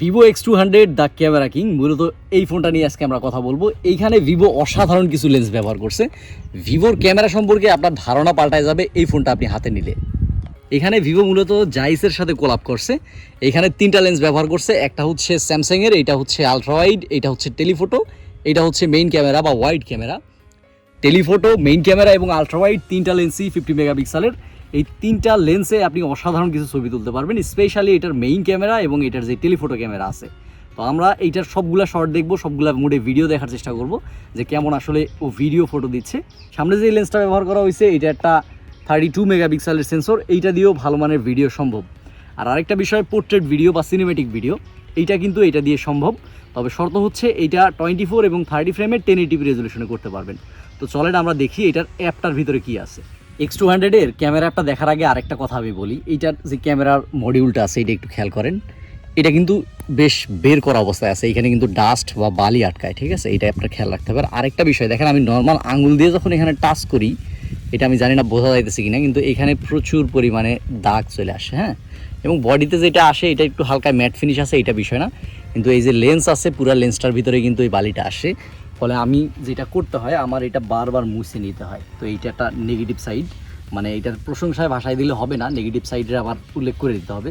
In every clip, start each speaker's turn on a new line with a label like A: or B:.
A: Vivo X two hundred the camera king মূলত এই ফোনটা নিয়ে আজকে আমরা কথা বলব। এইখানে ভিভো অসাধারণ কিছু লেন্স ব্যবহার করছে। ভিভোর ক্যামেরা সম্পর্কে আপনার ধারণা পাল্টায় যাবে, এই ফোনটা আপনি হাতে নিলে। এখানে ভিভো মূলত জাইসের সাথে কোলাপ করছে। এখানে তিনটা লেন্স ব্যবহার করছে, একটা হচ্ছে স্যামসাংয়ের এটা হচ্ছে আলট্রা ওয়াইড এটা হচ্ছে টেলিফোটো এটা হচ্ছে মেইন ক্যামেরা বা wide camera telephoto main camera এবং আলট্রাওয়াইড তিনটা লেন্সই ফিফটি মেগাপিক্সেলের এই তিনটা লেন্সে আপনি অসাধারণ কিছু ছবি তুলতে পারবেন স্পেশালি এটার মেইন ক্যামেরা এবং এটার যে টেলিফোটো ক্যামেরা আছে। তো আমরা এইটার সবগুলো শর্ট দেখব, সবগুলো মোডে ভিডিও দেখার চেষ্টা করব, যে কেমন আসলে ও ভিডিও ফটো দিচ্ছে। সামনে যে লেন্সটা ব্যবহার করা হয়েছে, এটা একটা থার্টি টু মেগাপিক্সেলের সেন্সর এইটা দিয়েও ভালো মানের ভিডিও সম্ভব। আর আরেকটা বিষয় পোর্ট্রেট ভিডিও বা সিনেমেটিক ভিডিও এইটা কিন্তু এটা দিয়ে সম্ভব। তবে শর্ত হচ্ছে, এইটা টোয়েন্টি ফোর এবং থার্টি ফ্রেমের টেন এইটিভি রেজলিউশনে করতে পারবেন। তো চলেন আমরা দেখি, এটার অ্যাপটার ভিতরে কি আছে। এক্স টু হান্ড্রেডের ক্যামেরাটা দেখার আগে আরেকটা কথা আমি বলি। এইটার যে ক্যামেরার মডিউলটা আছে, এটা একটু খেয়াল করেন। এটা কিন্তু বেশ বের করা অবস্থায় আছে। এখানে কিন্তু ডাস্ট বা বালি আটকায়, ঠিক আছে? এটা আপনার খেয়াল রাখতে হবে। আর আরেকটা বিষয়, দেখেন আমি নর্মাল আঙুল দিয়ে যখন এখানে টাচ করি, এটা আমি জানি না বোঝা যাইতেছে কিনা, কিন্তু এখানে প্রচুর পরিমাণে দাগ চলে আসে হ্যাঁ? এবং বডিতে যেটা আসে, এটা একটু হালকা ম্যাট ফিনিশ আছে এটা বিষয় না। কিন্তু এই যে লেন্স আছে, পুরো লেন্সটার ভিতরে কিন্তু এই বালিটা আসে। ফলে আমি যেটা করতে হয়, আমার এটা বারবার মুছে নিতে হয়। তো এইটা একটা নেগেটিভ সাইড মানে এটার প্রশংসায় ভাষায় দিলে হবে না নেগেটিভ সাইডের আবার উল্লেখ করে দিতে হবে।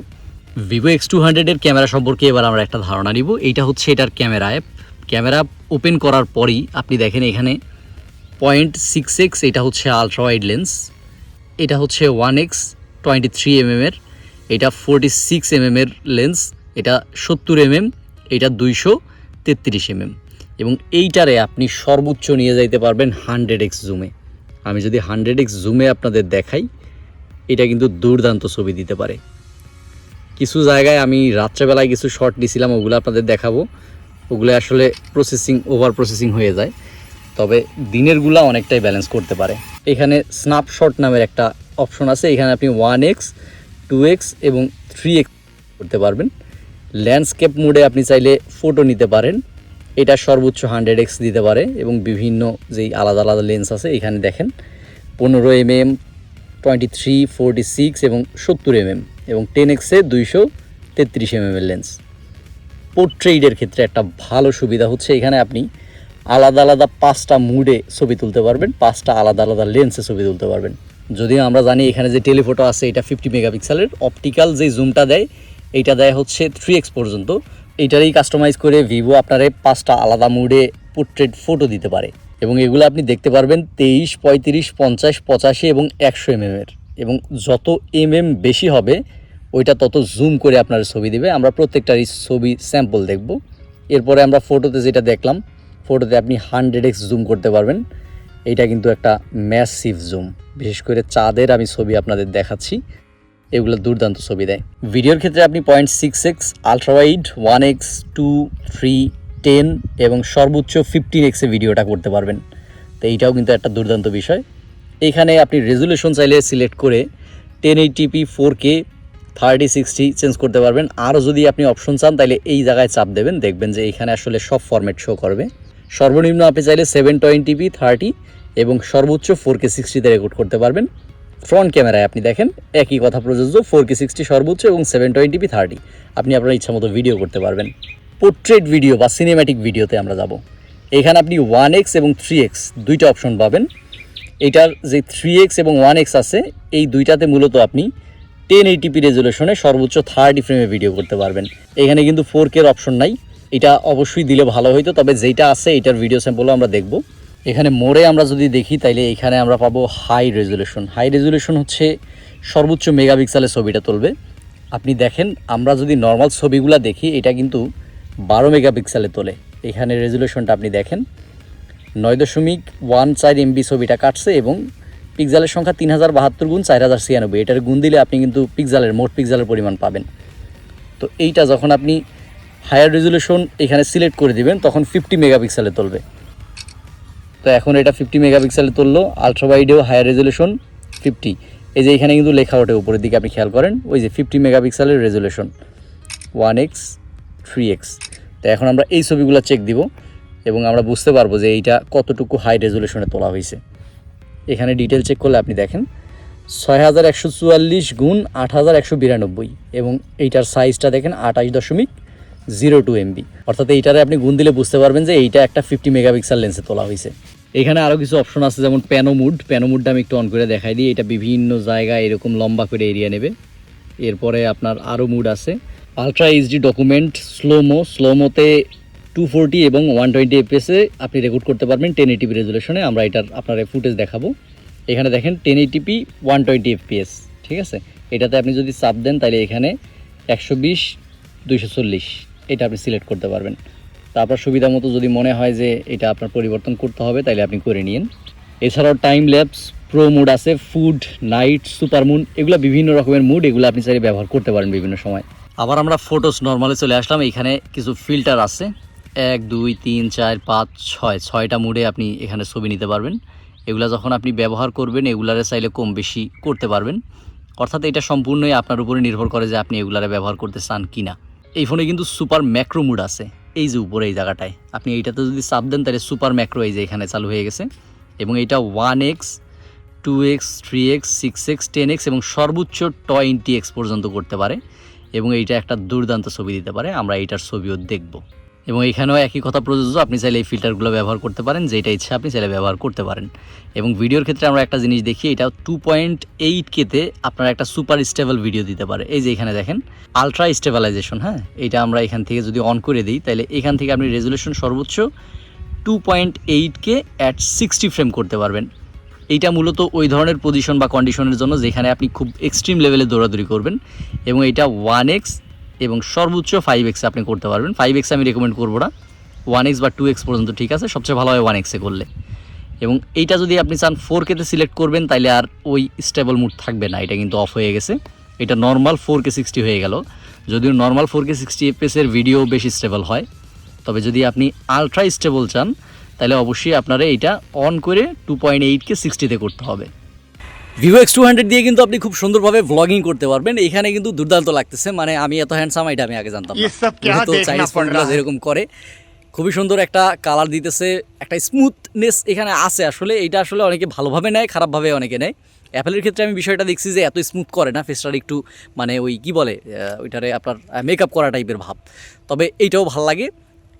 A: ভিভো এক্স টু হান্ড্রেডের ক্যামেরা সম্পর্কে এবার আমরা একটা ধারণা নিব। এইটা হচ্ছে এটার ক্যামেরা অ্যাপ ক্যামেরা ওপেন করার পরই আপনি দেখেন এখানে পয়েন্ট সিক্স এক্স এটা হচ্ছে আলট্রা ওয়াইড লেন্স এটা হচ্ছে ওয়ান এক্স টোয়েন্টি থ্রি এমএমের এটা ফোরটি সিক্স এমএমের লেন্স এটা সত্তর এমএম এটা দুইশো তেত্রিশ এমএম এবং এইটারে আপনি সর্বোচ্চ নিয়ে যাইতে পারবেন হান্ড্রেড এক্স জুমে আমি যদি হান্ড্রেড এক্স জুমে আপনাদের দেখাই, এটা কিন্তু দুর্দান্ত ছবি দিতে পারে। কিছু জায়গায় আমি রাত্রেবেলায় কিছু শর্ট নিয়েছিলাম ওগুলো আপনাদের দেখাবো। ওগুলো আসলে প্রসেসিং ওভার প্রসেসিং হয়ে যায়। তবে দিনেরগুলা অনেকটাই ব্যালেন্স করতে পারে। এখানে স্ন্যাপশট নামের একটা অপশন আছে। এখানে আপনি ওয়ান এক্স টু এক্স এবং থ্রি এক্স করতে পারবেন। ল্যান্ডস্কেপ মোডে আপনি চাইলে ফটো নিতে পারেন। এটা সর্বোচ্চ হান্ড্রেড এক্স দিতে পারে এবং বিভিন্ন যেই আলাদা আলাদা লেন্স আছে, এখানে দেখেন, পনেরো M M twenty three, forty six এবং সত্তর এম এম এবং টেন এক্সে দুইশো তেত্রিশ এম এর লেন্স পোর্ট্রেইডের ক্ষেত্রে একটা ভালো সুবিধা হচ্ছে, এখানে আপনি আলাদা আলাদা পাঁচটা মুডে ছবি তুলতে পারবেন, পাঁচটা আলাদা আলাদা লেন্সে ছবি তুলতে পারবেন। যদিও আমরা জানি এখানে যে টেলিফোটো আছে, এটা ফিফটি মেগাপিক্সেলের অপটিক্যাল যে জুমটা দেয়, এইটা দেয় হচ্ছে থ্রি এক্স পর্যন্ত। এইটারই কাস্টমাইজ করে ভিভো আপনারে পাঁচটা আলাদা মুডে পোর্ট্রেট ফটো দিতে পারে। এবং এগুলো আপনি দেখতে পারবেন তেইশ, পঁয়ত্রিশ, পঞ্চাশ, পঁচাশি এবং একশো এম এর। এবং যত এম এম বেশি হবে, ওইটা তত জুম করে আপনার ছবি দিবে। আমরা প্রত্যেকটারই ছবি স্যাম্পল দেখব। এরপরে আমরা ফটোতে যেটা দেখলাম ফটোতে আপনি হান্ড্রেড এক্স জুম করতে পারবেন। এইটা কিন্তু একটা ম্যাসিভ জুম বিশেষ করে চাঁদের আমি ছবি আপনাদের দেখাচ্ছি। এগুলো দুর্দান্ত ছবি দেয়। ভিডিওর ক্ষেত্রে আপনি point six X ultrawide one X two three ten এবং সর্বোচ্চ ফিফটিন এক্সে ভিডিওটা করতে পারবেন। তো এইটাও কিন্তু একটা দুর্দান্ত বিষয়। এইখানে আপনি রেজুলেশন চাইলে সিলেক্ট করে ten eighty p four K thirty sixty change করতে পারবেন। আরও যদি আপনি অপশন চান তাহলে এই জায়গায় চাপ দেবেন। দেখবেন যে এখানে আসলে সব ফরম্যাট শো করবে। সর্বনিম্ন আপনি চাইলে সেভেন টোয়েন্টিপি থার্টি এবং সর্বোচ্চ ফোর কে সিক্সটিতে রেকর্ড করতে পারবেন। ফ্রন্ট ক্যামেরায় আপনি দেখেন একই কথা প্রযোজ্য ফোর কে সিক্সটি সর্বোচ্চ এবং সেভেন টোয়েন্টিপি থার্টি আপনি আপনার ইচ্ছা মতো ভিডিও করতে পারবেন। পোর্ট্রেট ভিডিও বা সিনেম্যাটিক ভিডিওতে আমরা যাব। এখানে আপনি ওয়ান এক্স এবং থ্রি এক্স দুইটা অপশন পাবেন। এটার যে থ্রি এক্স এবং ওয়ান এক্স আছে, এই দুইটাতে মূলত আপনি টেন এইটিপি রেজলিউশনে সর্বোচ্চ থার্টি ফ্রেমে ভিডিও করতে পারবেন। এখানে কিন্তু ফোর কের অপশন নাই। এটা অবশ্যই দিলে ভালো হইতো, তবে যেটা আছে, এটার ভিডিও স্যাম্পলও আমরা দেখব। এখানে মোড়ে আমরা যদি দেখি, তাইলে এখানে আমরা পাবো হাই রেজলিউশন হাই রেজলিউশন হচ্ছে সর্বোচ্চ মেগাপিক্সেলের ছবিটা তুলবে। আপনি দেখেন, আমরা যদি নর্মাল ছবিগুলো দেখি, এটা কিন্তু বারো মেগাপিক্সেলে তোলে। এখানে রেজলিউশনটা আপনি দেখেন, নয় দশমিক ওয়ান চার এমবি ছবিটা কাটছে এবং পিক্সেলের সংখ্যা তিন হাজার বাহাত্তর গুণ চার হাজার ছিয়ানব্বই। এটার গুণ দিলে আপনি কিন্তু পিক্সেলের মোট পিক্সেলের পরিমাণ পাবেন। তো এইটা যখন আপনি হায়ার রেজলিউশন এখানে সিলেক্ট করে দিবেন, তখন ফিফটি মেগাপিক্সেলে তুলবে। তো এখন এটা ফিফটি মেগাপিক্সেলে তুললো আলট্রাওয়াইডেও হায়ার রেজলিউশন ফিফটি এই যে এখানে কিন্তু লেখা ওঠে উপরের দিকে, আপনি খেয়াল করেন, ওই যে ফিফটি মেগাপিক্সেলের resolution one X three X তো এখন আমরা এই ছবিগুলো চেক দিব, এবং আমরা বুঝতে পারব যে এইটা কতটুকু হাই রেজলিউশনে তোলা হয়েছে। এখানে ডিটেল চেক করলে আপনি দেখেন, ছয় হাজার একশো চুয়াল্লিশ গুণ আট হাজার একশো বিরানব্বই, এবং এইটার সাইজটা দেখেন আঠাশ দশমিক জিরো টু এমবি অর্থাৎ এইটারে আপনি গুণ দিলে বুঝতে পারবেন যে এইটা একটা ফিফটি মেগাপিক্সেল লেন্সে তোলা হয়েছে। এখানে আরও কিছু অপশন আছে, যেমন প্যানো মুড প্যানো মুডটা আমি একটু অন করে দেখাই দিই। এটা বিভিন্ন জায়গায় এরকম লম্বা করে এরিয়া নেবে। এরপরে আপনার আরও মুড আছে। আলট্রা এইচডি ডকুমেন্ট স্লোমো স্লোমোতে টু ফোরটি এবং ওয়ান টোয়েন্টি এফপিএসে আপনি রেকর্ড করতে পারবেন টেন এইটিপি রেজুলেশনে আমরা এটার আপনার ফুটেজ দেখাবো। এখানে দেখেন ten eighty p one twenty FPS ঠিক আছে? এটাতে আপনি যদি চাপ দেন, তাহলে এখানে একশো বিশ, দুইশো চল্লিশ। এটা আপনি সিলেক্ট করতে পারবেন। তা আপনার সুবিধা মতো যদি মনে হয় যে এটা আপনার পরিবর্তন করতে হবে তাহলে আপনি করে নিন এছাড়াও টাইম ল্যাপস প্রো মুড আছে ফুড নাইট সুপার মুন এগুলো বিভিন্ন রকমের মুড এগুলো আপনি চাইলে ব্যবহার করতে পারেন বিভিন্ন সময়। আবার আমরা ফটোস নর্মালে চলে আসলাম, এখানে কিছু ফিল্টার আছে। এক, দুই, তিন, চার, পাঁচ, ছয়, ছয়টা মুডে আপনি এখানে ছবি নিতে পারবেন। এগুলা যখন আপনি ব্যবহার করবেন, এগুলারে চাইলে কম বেশি করতে পারবেন। অর্থাৎ এটা সম্পূর্ণই আপনার উপরে নির্ভর করে যে আপনি এগুলারে ব্যবহার করতে চান কি না এই ফোনে কিন্তু সুপার ম্যাক্রো মুড আছে। এই যে উপরে এই জায়গাটায়। আপনি এইটাতে যদি চাপ দেন, তাহলে সুপার ম্যাক্রো এই যে এখানে চালু হয়ে গেছে। এবং এটা one X, two X, three X, six X, ten X এবং সর্বোচ্চ টোয়েন্টি এক্স পর্যন্ত করতে পারে। এবং এইটা একটা দুর্দান্ত ছবি দিতে পারে। আমরা এইটার ছবিও দেখব। এবং এখানেও একই কথা প্রযোজ্য, আপনি চাইলে এই ফিল্টারগুলো ব্যবহার করতে পারেন যেটা ইচ্ছা আপনি চাইলে ব্যবহার করতে পারেন। এবং ভিডিওর ক্ষেত্রে আমরা একটা জিনিস দেখি, এটা টু পয়েন্ট এইট কেতে আপনার একটা সুপার স্টেবল ভিডিও দিতে পারে। এই যে এখানে দেখেন আলট্রা স্টেবিলাইজেশন হ্যাঁ? এটা আমরা এখান থেকে যদি অন করে দিই তাহলে এখান থেকে আপনি রেজুলেশন সর্বোচ্চ two point eight K at sixty frame করতে পারবেন। এইটা মূলত ওই ধরনের পজিশন বা কন্ডিশনের জন্য যেখানে আপনি খুব এক্সট্রিম লেভেলে দৌড়াদৌড়ি করবেন। এবং এটা ওয়ান এক্স এবং সর্বোচ্চ ফাইভ এক্সে আপনি করতে পারবেন। ফাইভ এক্স আমি রেকমেন্ড করব না। ওয়ান এক্স বা টু এক্স পর্যন্ত ঠিক আছে। সবচেয়ে ভালো হয় ওয়ান এক্সে করলে। এবং এইটা যদি আপনি চান ফোর কেতে সিলেক্ট করবেন তাহলে আর ওই স্টেবল মুড থাকবে না। এটা কিন্তু অফ হয়ে গেছে। এটা নর্মাল ফোর কে সিক্সটি হয়ে গেল। যদিও নর্মাল ফোর কে সিক্সটি এফএসের ভিডিও বেশি স্টেবল হয়। তবে যদি আপনি আলট্রা স্টেবল চান তাহলে অবশ্যই আপনারা এইটা অন করে টু পয়েন্ট এইটকে সিক্সটিতে করতে হবে। ভিভো এক্স টু হান্ড্রেড দিয়ে কিন্তু আপনি খুব সুন্দরভাবে ব্লগিং করতে পারবেন। এখানে কিন্তু দুর্দান্ত লাগতেছে। মানে আমি এত হ্যান্ডসাম এটা আমি আগে জানতাম
B: তো
A: চাইনিজ ফোনগুলো যেরকম করে। খুবই সুন্দর একটা কালার দিতেছে। একটা স্মুথনেস এখানে আছে আসলে। এটা আসলে অনেকে ভালোভাবে নেয় খারাপভাবে অনেকে নেয়। অ্যাপেলের ক্ষেত্রে আমি বিষয়টা দেখছি যে এত স্মুথ করে না। ফেসটার একটু মানে ওই কি বলে ওইটারে আপনার মেকআপ করা টাইপের ভাব। তবে এইটাও ভালো লাগে।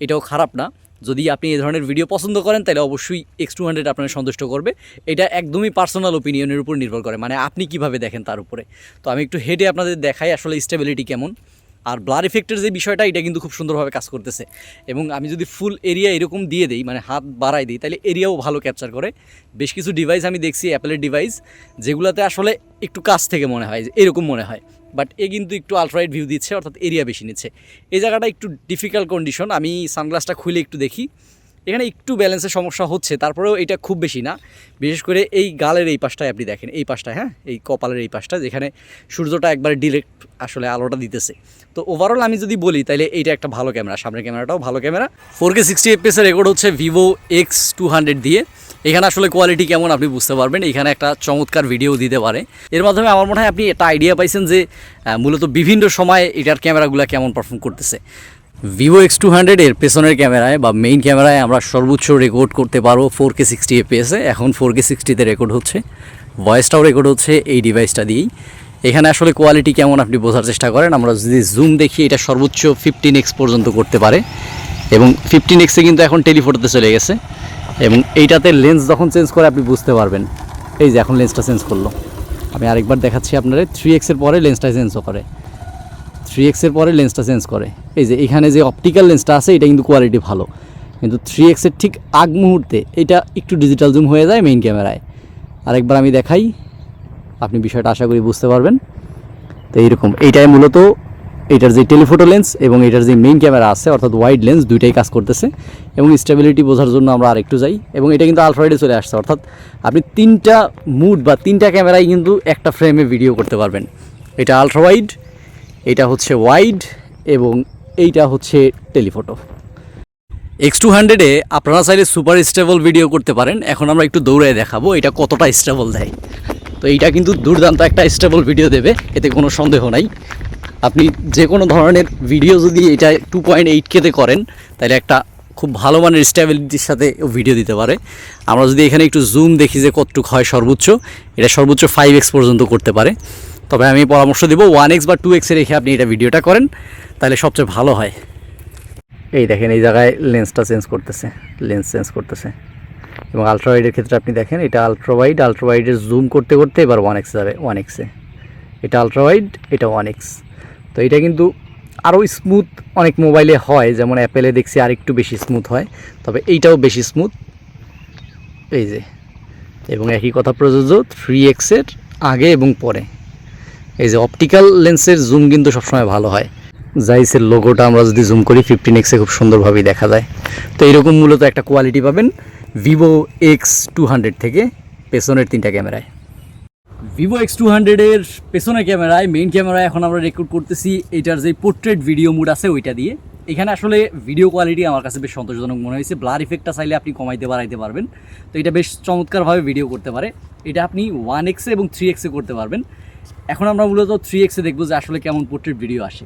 A: এটাও খারাপ না। যদি আপনি এই ধরনের ভিডিও পছন্দ করেন, তাহলে অবশ্যই এক্স টু হান্ড্রেড আপনার সন্তুষ্ট করবে। এটা একদমই পার্সোনাল ওপিনিয়নের উপর নির্ভর করে মানে আপনি কীভাবে দেখেন তার উপরে। তো আমি একটু হেঁটে আপনাদের দেখাই আসলে স্টেবিলিটি কেমন। আর ব্লার ইফেক্টের যে বিষয়টা, এটা কিন্তু খুব সুন্দরভাবে কাজ করতেছে। এবং আমি যদি ফুল এরিয়া এরকম দিয়ে দিই মানে হাত বাড়াই দিই, তাহলে এরিয়াও ভালো ক্যাপচার করে। বেশ কিছু ডিভাইস আমি দেখছি অ্যাপেলের ডিভাইস যেগুলোতে আসলে একটু কাছ থেকে মনে হয় এরকম মনে হয়। বাট এ কিন্তু একটু আলট্রাইট ভিউ দিচ্ছে, অর্থাৎ এরিয়া বেশি নিচ্ছে। এই জায়গাটা একটু ডিফিকাল্ট কন্ডিশন আমি সানগ্লাসটা খুলে একটু দেখি। এখানে একটু ব্যালেন্সের সমস্যা হচ্ছে, তারপরেও এটা খুব বেশি না। বিশেষ করে এই গালের এই পাশটায় আপনি দেখেন, এই পাশটায় হ্যাঁ? এই কপালের এই পাশটা, যেখানে সূর্যটা একবার ডিরেক্ট আসলে আলোটা দিতেছে। তো ওভারঅল আমি যদি বলি তাহলে এইটা একটা ভালো ক্যামেরা সামনের ক্যামেরাটাও ভালো ক্যামেরা ফোর কে সিক্সটি এফপিএসের রেকর্ড হচ্ছে ভিভো এক্স টু হান্ড্রেড দিয়ে। এখানে আসলে কোয়ালিটি কেমন আপনি বুঝতে পারবেন, এখানে একটা চমৎকার ভিডিও দিতে পারে। এর মাধ্যমে আমার মনে হয় আপনি একটা আইডিয়া পাইছেন যে মূলত বিভিন্ন সময় এটার ক্যামেরাগুলো কেমন পারফর্ম করতেছে। ভিভো এক্স টু হান্ড্রেডের পেছনের ক্যামেরায় বা মেইন ক্যামেরায় আমরা সর্বোচ্চ রেকর্ড করতে পারব ফোর কে সিক্সটি এফপিএসে এখন ফোর কে সিক্সটিতে রেকর্ড হচ্ছে। ভয়েসটাও রেকর্ড হচ্ছে এই ডিভাইসটা দিয়েই। এখানে আসলে কোয়ালিটি কেমন আপনি বোঝার চেষ্টা করেন, আমরা যদি জুম দেখি, এটা সর্বোচ্চ ফিফটিন এক্স পর্যন্ত করতে পারে। এবং ফিফটিন এক্সে কিন্তু এখন টেলিফোটোতে চলে গেছে। এবং এইটাতে লেন্স যখন চেঞ্জ করে, আপনি বুঝতে পারবেন। এই যে এখন লেন্সটা চেঞ্জ করল। আমি আরেকবার দেখাচ্ছি আপনারা থ্রি এক্সের পরে লেন্সটা চেঞ্জও করে। থ্রি এক্সের পরে লেন্সটা চেঞ্জ করে। এই যে এখানে যে অপটিক্যাল লেন্সটা আছে, এটা কিন্তু কোয়ালিটি ভালো। কিন্তু থ্রি এক্সের ঠিক আগ মুহূর্তে এটা একটু ডিজিটাল জুম হয়ে যায় মেইন ক্যামেরায় আরেকবার আমি দেখাই, আপনি বিষয়টা আশা করি বুঝতে পারবেন। তো এইরকম, এইটাই মূলত এটার যে টেলিফোটো লেন্স এবং এটার যে মেইন ক্যামেরা আছে, অর্থাৎ ওয়াইড লেন্স দুইটাই কাজ করতেছে। এবং স্টেবিলিটি বোঝার জন্য আমরা আরেকটু যাই। এবং এটা কিন্তু আলট্রাইডে চলে আসছে, অর্থাৎ আপনি তিনটা মুড বা তিনটা ক্যামেরাই কিন্তু একটা ফ্রেমে ভিডিও করতে পারবেন। এটা আলট্রা ওয়াইড এটা হচ্ছে ওয়াইড এবং এইটা হচ্ছে টেলিফোটো এক্স টু হান্ড্রেডে আপনারা চাইলে সুপার স্টেবল ভিডিও করতে পারেন। এখন আমরা একটু দৌড়ে দেখাবো এটা কতটা স্টেবল দেয়। তো এইটা কিন্তু দুর্দান্ত একটা স্টেবল ভিডিও দেবে, এতে কোনো সন্দেহ নাই। আপনি যে কোনো ধরনের ভিডিও যদি এটা টু পয়েন্ট এইট কেতে করেন, তাহলে একটা খুব ভালো মানের স্টেবিলিটির সাথে ভিডিও দিতে পারে। আমরা যদি এখানে একটু জুম দেখি যে কতটুক হয় সর্বোচ্চ, এটা সর্বোচ্চ ফাইভ এক্স পর্যন্ত করতে পারে। তবে আমি পরামর্শ দেবো ওয়ান এক্স বা টু এক্সে রেখে আপনি এটা ভিডিওটা করেন, তাহলে সবচেয়ে ভালো হয়। এই দেখেন, এই জায়গায় লেন্সটা চেঞ্জ করতেছে লেন্স চেঞ্জ করতেছে। এবং আলট্রাওয়াইডের ক্ষেত্রে আপনি দেখেন, এটা আলট্রাওয়াইড আলট্রাওয়াইডের জুম করতে করতে এবার ওয়ান এক্স যাবে ওয়ান এক্সে এটা আলট্রাওয়াইড এটা ওয়ান এক্স তো এটা কিন্তু আরও স্মুথ অনেক মোবাইলে হয়, যেমন অ্যাপেলে দেখছি আর একটু বেশি স্মুথ হয়, তবে এইটাও বেশি স্মুথ এই যে, এবং একই কথা প্রযোজ্য থ্রি এক্সের আগে এবং পরে। এই যে অপটিক্যাল লেন্সের জুম কিন্তু সবসময় ভালো হয়। জাইসের লোগোটা আমরা যদি জুম করি ফিফটিন এক্সে খুব সুন্দরভাবেই দেখা যায়। তো এইরকম মূলত একটা কোয়ালিটি পাবেন ভিভো এক্স টু হান্ড্রেড থেকে পেছনের তিনটা ক্যামেরায়। ভিভো এক্স টু হান্ড্রেডের পেছনের ক্যামেরায় মেইন ক্যামেরায় এখন আমরা রেকর্ড করতেছি, এটার যে পোর্ট্রেট ভিডিও মুড আছে ওইটা দিয়ে। এখানে আসলে ভিডিও কোয়ালিটি আমার কাছে বেশ সন্তোষজনক মনে হয়েছে। ব্লার ইফেক্টটা চাইলে আপনি কমাইতে বাড়াইতে পারবেন। তো এটা বেশ চমৎকারভাবে ভিডিও করতে পারে। এটা আপনি ওয়ান এক্সে এবং থ্রি এক্সে করতে পারবেন। এখন আমরা মূলত থ্রি এক্সে দেখব যে আসলে কেমন পোর্ট্রেট ভিডিও আসে।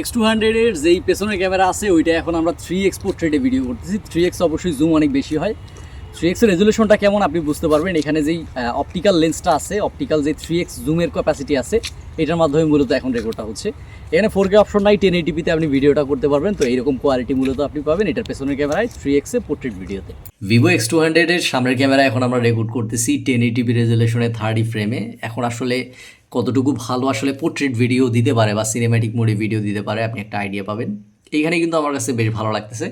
A: এক্স টু হান্ড্রেডের যেই পেছনের ক্যামেরা আছে, ওইটা এখন আমরা থ্রি এক্স পোর্ট্রেটে ভিডিও করতেছি। থ্রি এক্স অবশ্যই জুম অনেক বেশি হয়। থ্রি এক্সের রেজুলেশনটা কেমন আপনি বুঝতে পারবেন। এখানে যেই অপটিক্যাল লেন্সটা আছে অপটিক্যাল যে থ্রি এক্স জুমের ক্যাপাসিটি আছে, এটার মাধ্যমে মূলত এখন রেকর্ডটা হচ্ছে। এখানে ফোর কে অপশন নাই টেন এইটিপিতে আপনি ভিডিওটা করতে পারবেন। তো এইরকম কোয়ালিটি মূলত আপনি পাবেন এটার পেছনের ক্যামেরায় থ্রি এক্সে পোর্ট্রেট ভিডিওতে ভিভো এক্স টু হান্ড্রেডের সামনের ক্যামেরা এখন আমরা রেকর্ড করতেছি টেন এইটিপি রেজুলেশনে থার্টি ফ্রেমে এখন আসলে কতটুকু ভালো আসলে পোর্ট্রেট ভিডিও দিতে পারে বা সিনেম্যাটিক মোডে ভিডিও দিতে পারে, আপনি একটা আইডিয়া পাবেন। এইখানে কিন্তু আমার কাছে বেশ ভালো লাগতেছে।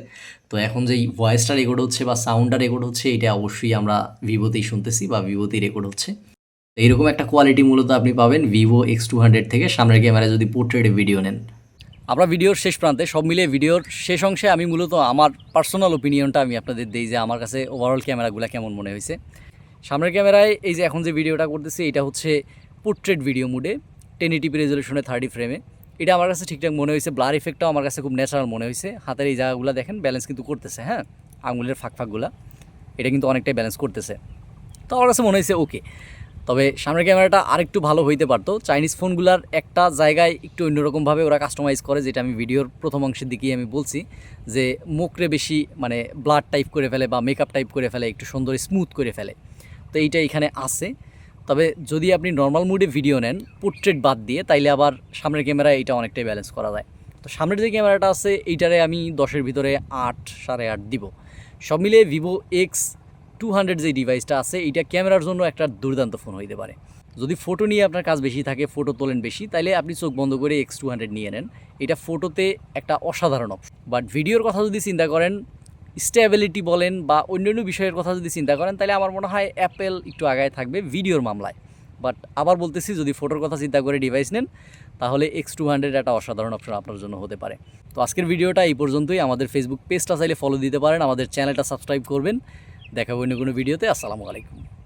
A: তো এখন যেই ভয়েসটা রেকর্ড হচ্ছে বা সাউন্ডটা রেকর্ড হচ্ছে, এটা অবশ্যই আমরা ভিভোতেই শুনতেছি বা ভিভোতেই রেকর্ড হচ্ছে। এইরকম একটা কোয়ালিটি মূলত আপনি পাবেন ভিভো এক্স টু হান্ড্রেড থেকে। সামনের ক্যামেরায় যদি পোর্ট্রেটে ভিডিও নেন। আমরা ভিডিওর শেষ প্রান্তে সব মিলিয়ে ভিডিওর শেষ অংশে আমি মূলত আমার পার্সোনাল ওপিনিয়নটা আমি আপনাদের দিই যে আমার কাছে ওভারঅল ক্যামেরাগুলো কেমন মনে হয়েছে। সামনের ক্যামেরায় এই যে এখন যে ভিডিওটা করতেছি, এটা হচ্ছে পোর্ট্রেট ভিডিও মুডে টেন এইটিপি রেজলিউশনে থার্টি ফ্রেমে এটা আমার কাছে ঠিকঠাক মনে হয়েছে। ব্লার ইফেক্টটাও আমার কাছে খুব ন্যাচারাল মনে হয়েছে। হাতের এই জায়গাগুলো দেখেন ব্যালেন্স কিন্তু করতেছে হ্যাঁ? আঙুলের ফাঁক ফাঁকগুলা। এটা কিন্তু অনেকটাই ব্যালেন্স করতেছে। তো আমার কাছে মনে হয়েছে ওকে তবে সামনের ক্যামেরাটা আরেকটু ভালো হইতে পারতো। চাইনিজ ফোনগুলার একটা জায়গায় একটু অন্যরকমভাবে ওরা কাস্টমাইজ করে, যেটা আমি ভিডিওর প্রথম অংশের দিকেই আমি বলছি, যে মুখরে বেশি মানে ব্লাড টাইপ করে ফেলে বা মেকআপ টাইপ করে ফেলে, একটু সুন্দর স্মুথ করে ফেলে। তো এইটা এখানে আছে। তবে যদি আপনি নর্মাল মুডে ভিডিও নেন পোর্ট্রেট বাদ দিয়ে, তাইলে আবার সামনের ক্যামেরায় এটা অনেকটাই ব্যালেন্স করা যায়। তো সামনের যে ক্যামেরাটা আছে, এইটারে আমি দশের ভিতরে আট, সাড়ে আট দিব। সব মিলিয়ে ভিভো এক্স টু হান্ড্রেড যে ডিভাইসটা আছে, এইটা ক্যামেরার জন্য একটা দুর্দান্ত ফোন হইতে পারে। যদি ফটো নিয়ে আপনার কাজ বেশি থাকে ফটো তোলেন বেশি, তাইলে আপনি চোখ বন্ধ করে এক্স টু হান্ড্রেড নিয়ে নেন। এটা ফটোতে একটা অসাধারণ অপশন বাট ভিডিওর কথা যদি চিন্তা করেন স্টেবিলিটি বলেন বা অন্য অন্য বিষয়ের কথা যদি চিন্তা করেন, তাহলে আমার মনে হয় অ্যাপেল একটু আগায় থাকবে ভিডিওর মামলায়। বাট আবার বলতেছি, যদি ফটোর কথা চিন্তা করে ডিভাইস নেন, তাহলে এক্স টু হান্ড্রেড একটা অসাধারণ অপশন আপনার জন্য হতে পারে। তো আজকের ভিডিওটা এই পর্যন্তই। আমাদের ফেসবুক পেজটা চাইলে ফলো দিতে পারেন, আমাদের চ্যানেলটা সাবস্ক্রাইব করবেন। দেখাবো অন্য কোনো ভিডিওতে আসসালামু আলাইকুম।